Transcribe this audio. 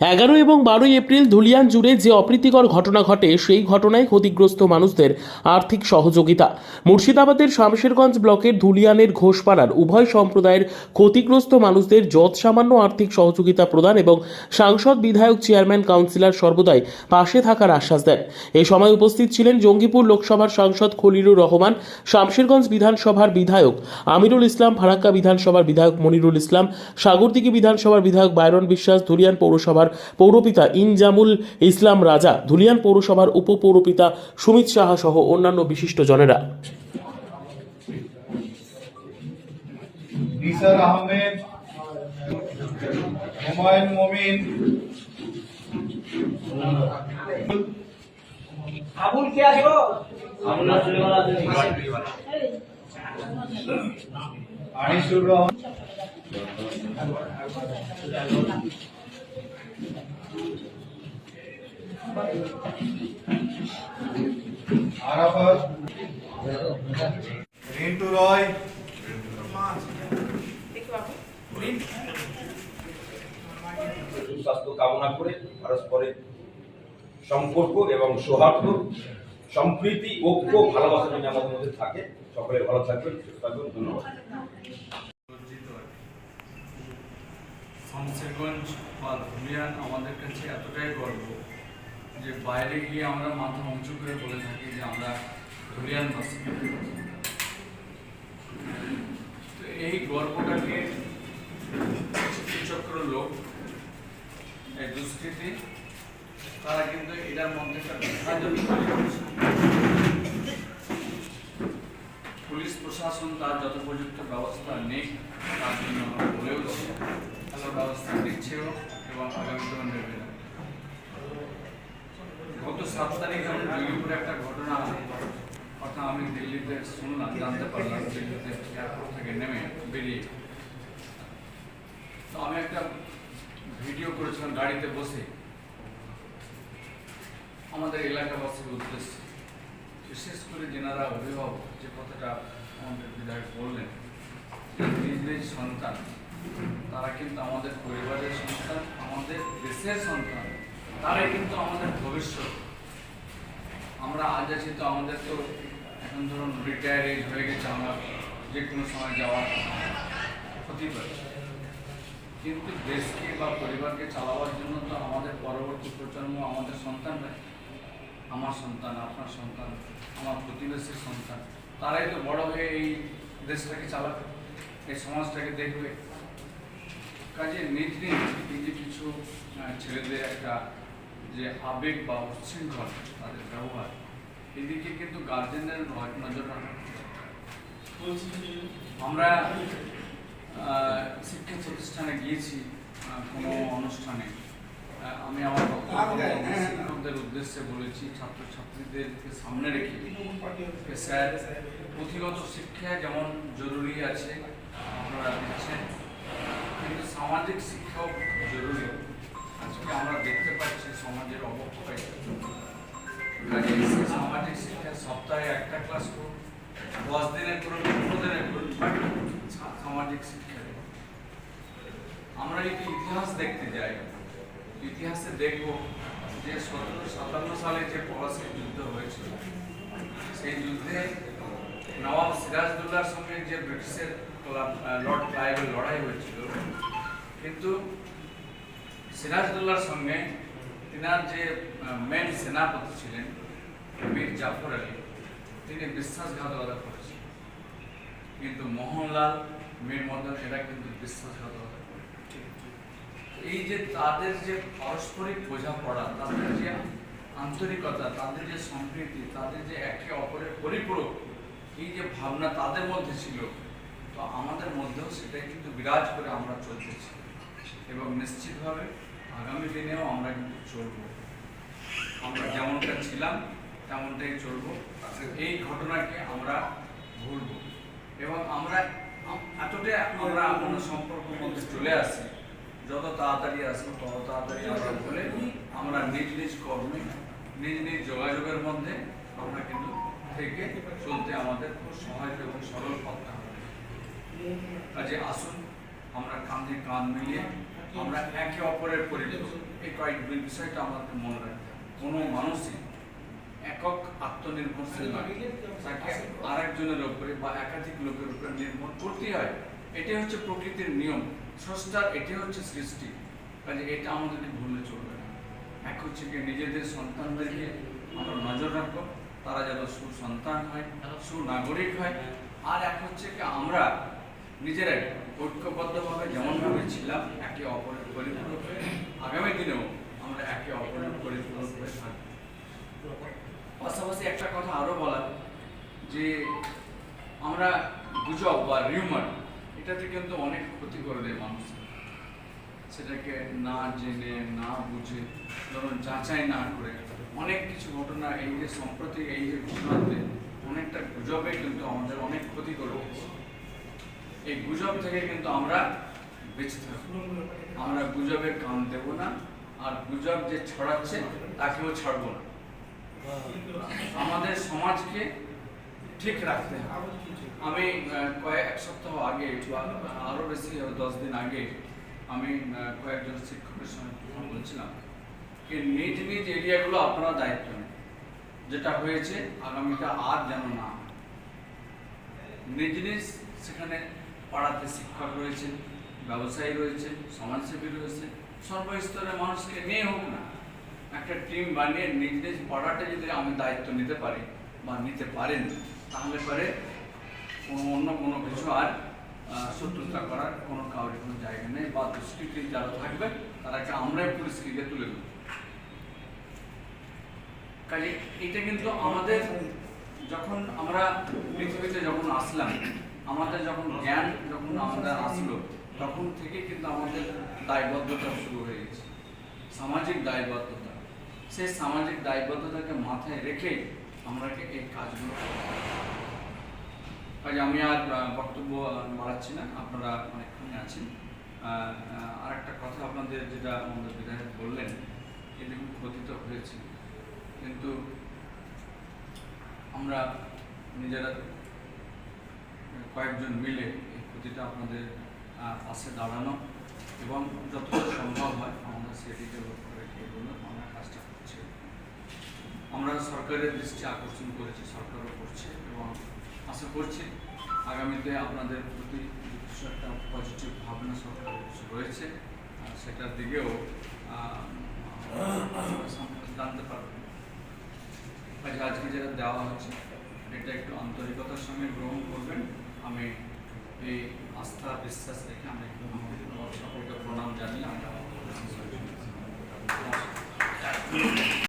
এগারো এবং বারোই এপ্রিল ধুলিয়ান জুড়ে যে অপ্রীতিকর ঘটনা ঘটে, সেই ঘটনায় ক্ষতিগ্রস্ত মানুষদের আর্থিক সহযোগিতা। মুর্শিদাবাদের শামশেরগঞ্জ ব্লকের ধুলিয়ানের ঘোষপাড়ার উভয় সম্প্রদায়ের ক্ষতিগ্রস্ত মানুষদের যৎ সামান্য আর্থিক সহযোগিতা প্রদান এবং সাংসদ, বিধায়ক, চেয়ারম্যান, কাউন্সিলর সর্বদাই পাশে থাকার আশ্বাস দেন। এ সময় উপস্থিত ছিলেন জঙ্গিপুর লোকসভার সাংসদ খলিলুর রহমান, শামশেরগঞ্জ বিধানসভার বিধায়ক আমিরুল ইসলাম, ফারাক্কা বিধানসভার বিধায়ক মনিরুল ইসলাম সাগরদিঘি বিধানসভার বিধায়ক বাইরন বিশ্বাস, ধুলিয়ান পৌরসভার পৌরপিতা ইনজামুল ইসলাম রাজা ধুলিয়ান পৌরসভার উপপৌরপিতা সুমিত সাহা সহ অন্যান্য বিশিষ্ট জনেরা। নিসার আহমেদ হুমায়ুন মমিন আবুল কে আসো আনিসুর রহমান। আরাফাত রিন্টু রয় সুস্বাস্থ্য কামনা করে পারস্পরিক সম্পর্ক এবং সৌহার্দ্য সম্প্রীতি ঐক্য ভালোবাসা যদি আমাদের মধ্যে থাকে সকলে ভালো থাকবেন সুস্থ থাকবেন ধন্যবাদ আমাদের কাছে এতটাই গর্ব যে বাইরে গিয়ে আমরা মাথা উঁচু করে বলে থাকি যে আমরা ধুলিয়ানবাসী তো এই গর্বটাকে চক্র লোক, এই দুষ্কৃতি, তারা কিন্তু এটার মধ্যে পুলিশ প্রশাসন তার যথোপযুক্ত ব্যবস্থা নেই তার জন্য আমরা বলেওছি। ব্যবস্থা নিচ্ছেও এবং আগামী আগামীতেও নেবে না। সাত তারিখে আমি একটা ঘটনা কথা আমি দিল্লিতে শুনলাম, জানতে পারলাম দিল্লিতে এয়ারপোর্ট থেকে নেমে বেরিয়ে। তো আমি একটা ভিডিও করেছিলাম গাড়িতে বসে। আমাদের এলাকাবাসীর উদ্দেশ্যে। বিশেষ করে যেনারা অভিভাবক, যে কথাটা আমাদের বিধায়ক বললেন নিজ নিজ সন্তান, তারা কিন্তু আমাদের পরিবারের সন্তান, আমাদের দেশের সন্তান, তারাই কিন্তু আমাদের ভবিষ্যৎ। আমরা আজ আছি তো আমাদের তো এখন ধরুন রিটায়ার এজ হয়ে গেছে, আমরা যে কোনো সময় যাওয়ার হতেই পারে কিন্তু দেশকে বা পরিবারকে চালাবার জন্য তো আমাদের পরবর্তী প্রজন্ম, আমাদের সন্তানরা আমার সন্তান, আপনার সন্তান, আমার প্রতিবেশীর সন্তান, তারাই তো বড় হয়ে এই দেশটাকে চালাবে, এই সমাজটাকে দেখবে। কাজে নিজ নিজ কিছু ছেলেদের একটা যে আবেগ বা উচ্ছৃঙ্খল তাদের ব্যবহার এদিকে কিন্তু গার্জেনদের নজর রাখা আমরা শিক্ষা প্রতিষ্ঠানে গিয়েছি কোনো অনুষ্ঠানে। আমি আমার শিক্ষকদের উদ্দেশ্যে বলেছি ছাত্রছাত্রীদেরকে সামনে রেখে স্যার পুঁথিগত শিক্ষা যেমন জরুরি আছে আপনারা দিচ্ছেন কিন্তু সামাজিক শিক্ষাও জরুরি। আমরা দেখতে পাচ্ছি সমাজের অবক্ষয় কাজে সামাজিক শিক্ষা, সপ্তাহে একটা ক্লাস করুন, দশ দিনে করুন, পনেরো দিনে করুন সামাজিক শিক্ষা। আমরা যদি ইতিহাস দেখতে যাই, ইতিহাসে দেখব যে সতেরোশো সাতান্ন সালে যে পলাশীর যুদ্ধ হয়েছিল, সেই যুদ্ধে নবাব সিরাজদৌল্লার সঙ্গে যে ব্রিটিশের লর্ড ক্লাইভের লড়াই হয়েছিল, কিন্তু সিরাজদৌল্লার সঙ্গে তিনার যে মেন সেনাপতি ছিলেন, মীর জাফর আলী, তিনি বিশ্বাসঘাতকতা করেছেন কিন্তু মোহনলাল, মীর মদন, এরা কিন্তু বিশ্বাসঘাতকতা করেছে। এই যে তাদের যে পারস্পরিক বোঝাপড়া, তাদের যে আন্তরিকতা, তাদের যে সম্প্রীতি, তাদের যে একে অপরের পরিপূরক, এই যে ভাবনা তাদের মধ্যে ছিল, তো আমাদের মধ্যেও সেটাই কিন্তু বিরাজ করে আমরা চলতেছি এবং নিশ্চিতভাবে আগামী দিনেও আমরা কিন্তু চলবো। আমরা যেমনটা ছিলাম, তেমনটাই চলবো। এই ঘটনাকে আমরা ভুলব। এবং আমরা আম- এতটাই আমরা কোনো সম্পর্কের মধ্যে চলে আসি, যত তাড়াতাড়ি আসব তত তাড়াতাড়ি আমরা বলে আমরা নিজ নিজ কর্মে, নিজ নিজ যোগাযোগের মধ্যে আমরা কিন্তু থেকে চলতে আমাদের খুব সহজ এবং সরল হবে। কাজে আসুন, আমরা কাঁধে কাঁধ মিলিয়ে আমরা একে অপরের পরিপূরক এই কয়েক বিষয়টা আমাদেরকে মনে রাখতে কোনো মানুষই একক আত্মনির্ভরশীল তাকে আরেকজনের উপরে বা একাধিক লোকের উপরে নির্ভর করতেই হয়। এটাই হচ্ছে প্রকৃতির নিয়ম। স্রষ্টার এটাই হচ্ছে সৃষ্টি। কাজে এটা আমাদেরকে ভুললে চলবে না। এক হচ্ছে কি নিজেদের সন্তানদেরকে আমরা নজর রাখব। তারা যেন সুসন্তান হয়, সুনাগরিক হয়। আর এক হচ্ছে কি আমরা নিজেরাই ঐক্যবদ্ধভাবে যেমনভাবে ছিলাম, একে অপরের পরিপূরক হয়ে আগামী দিনেও আমরা একে অপরের পরিপূরক হয়ে থাকব। পাশাপাশি একটা কথা আরও বলা যে আমরা গুজব বা রিউমার এটাতে কিন্তু অনেক ক্ষতি করে দেয় মানুষ। সেটাকে না জেনে, না বুঝে, ধরুন যাচাই না করে অনেক কিছু ঘটনা এই যে সম্প্রতি এই যে ঘটনাতে অনেকটা গুজবে কিন্তু আমাদের অনেক ক্ষতি করে দিয়েছে এই গুজব থেকে কিন্তু আমরা বেঁচে থাকব। আমরা গুজবের কান দেব না, আর গুজব যে ছড়াচ্ছে তাকেও ছাড়বো না। আমাদের সমাজকে ঠিক রাখতে হবে। আমি কয়েক এক সপ্তাহ আগে বা আরও বেশি দশ দিন আগে আমি কয়েকজন শিক্ষকের সঙ্গে বলছিলাম যে নিজ নিজ এরিয়াগুলো আপনারা দায়িত্ব নেন। যেটা হয়েছে আগামীটা আর যেন না। নিজ নিজ সেখানে পাড়াতে শিক্ষক রয়েছে ব্যবসায়ী রয়েছে সমাজসেবী রয়েছে সর্বস্তরের মানুষকে নিয়ে হোক না, একটা টিম বানিয়ে নিজ নিজ পাড়াটা যদি আমি দায়িত্ব নিতে পারি বা নিতে পারেন, তাহলে পরে কোনো অন্য কোনো কিছু আর শত্রুতা করার কোনো কাউরি কোনো জায়গা নেই বা দুষ্কৃতি যারা থাকবে, তারাকে আমরাই পুলিশকে তুলে দেবো কাজে এটা কিন্তু আমাদের যখন আমরা পৃথিবীতে যখন আসলাম আমাদের যখন জ্ঞান যখন আমাদের আসলো, তখন থেকে কিন্তু আমাদের দায়বদ্ধতা শুরু হয়ে গেছে। সামাজিক দায়বদ্ধতা। সেই সামাজিক দায়বদ্ধতাকে মাথায় রেখে আমরা এই কাজগুলো কাজে আমি আর বক্তব্য বাড়াচ্ছি না, আপনারা অনেকক্ষণ আছেন। আর একটা কথা আপনাদের যেটা আমাদের বিধায়ক বললেন এতে খুব ক্ষতি তো হয়েছে। কিন্তু আমরা নিজেরা কয়েকজন মিলে এই ক্ষতিটা আপনাদের পাশে দাঁড়ানো এবং যতটা সম্ভব হয় আমরা সেদিকে লক্ষ্য রেখে এগুলো আমরা কাজটা করছি। আমরা সরকারের দৃষ্টি আকর্ষণ করেছি, সরকারও করছে এবং আশা করছি আগামীতে আপনাদের প্রতি কিছু একটা পজিটিভ ভাবনা সরকার রয়েছে। সেটার দিকেও জানতে পারবেন আজকে যেটা দেওয়া হচ্ছে, এটা একটু আন্তরিকতার সঙ্গে গ্রহণ করবেন। আমি এই আস্থা বিশ্বাস রেখে আমি সকলকে প্রণাম জানিয়ে আমরা